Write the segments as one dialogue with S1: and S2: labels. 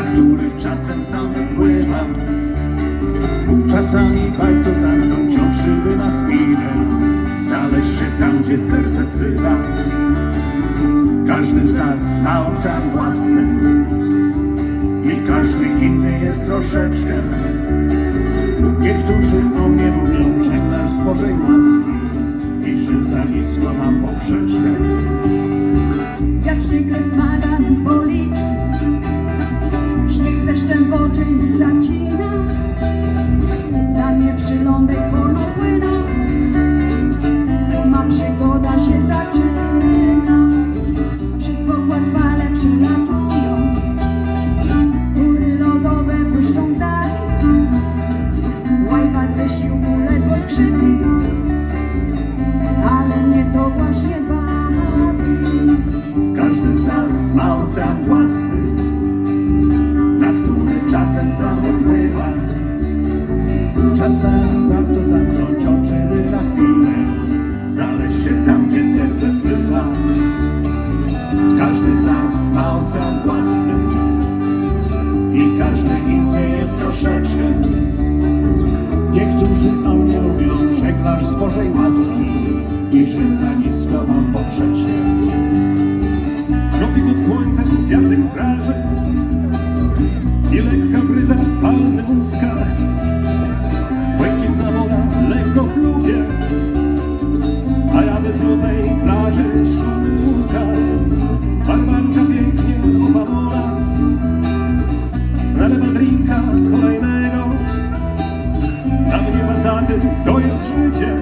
S1: na który czasem sam wypływam. Czasami warto zamknąć oczy, by na chwilę znaleźć się tam, gdzie serce wzywa. Każdy z nas ma ocean własny i każdy inny jest troszeczkę. Niektórzy o mnie mówią, że nasz z Bożej łaski i że za nisko mam poprzeczkę. Czasem warto zamknąć oczy, na chwilę znaleźć się tam, gdzie serce wzywa. Każdy z nas ma ocean własny i każdy inny jest troszeczkę. Niektórzy o mnie mówią, żeglarz z Bożej łaski i że za nisko mam to jest życie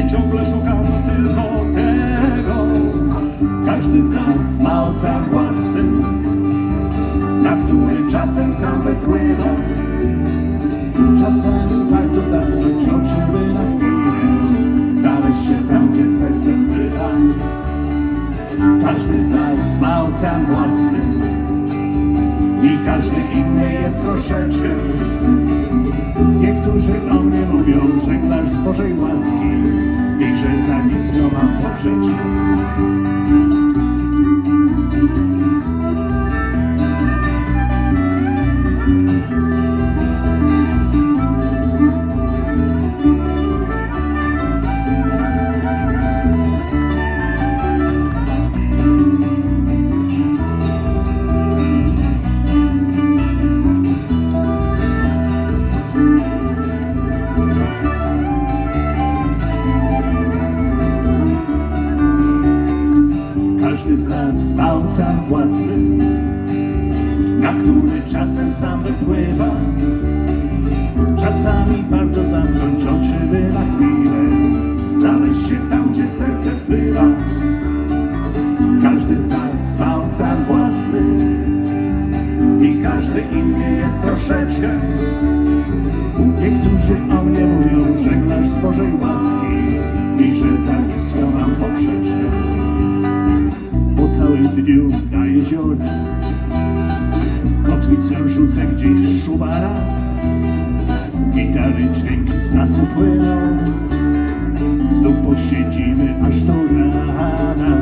S1: I ciągle szukam tylko tego każdy z nas ma ocean własny, na który czasem sam wypływa. Czasami warto zamknąć oczy, by na chwilę znaleźć się tam, gdzie serce wzywa. Każdy z nas ma ocean własny każdy inny jest troszeczkę. Niektórzy o mnie mówią, żeglarz z Bożej łaski i że za nisko mam poprzeczkę. Z nas ma ocean własny, na który czasem sam wypływa. Czasami warto zamknąć oczy, by na chwilę znaleźć się tam, gdzie serce wzywa. Każdy z nas ma ocean własny i każdy inny jest troszeczkę. Niektórzy o mnie mówią, żeglarz z Bożej łaski i że za nisko gitary dźwięk z nas upłyną. Znów posiedzimy aż do rana,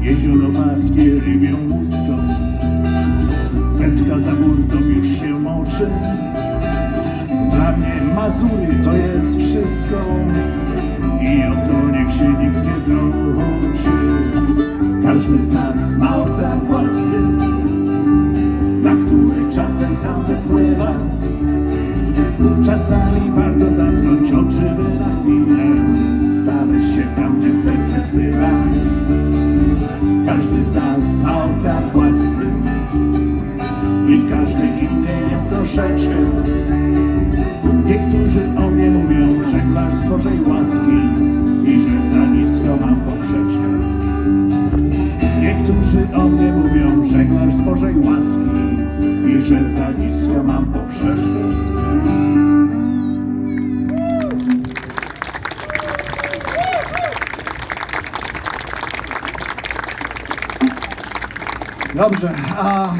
S1: jezioro pachnie rybią łuską. Wędka za burtą już się moczy, dla mnie Mazury to jest wszystko i o to niech się nikt nie droży. Każdy z nas ma ocean własny, na który czasem sam wypływa. Jest troszeczkę. Niektórzy o mnie mówią, żeglarz z Bożej łaski i że za nisko mam poprzeczkę. Niektórzy o mnie mówią, żeglarz z Bożej łaski i że za nisko mam poprzeczkę.
S2: Dobrze, a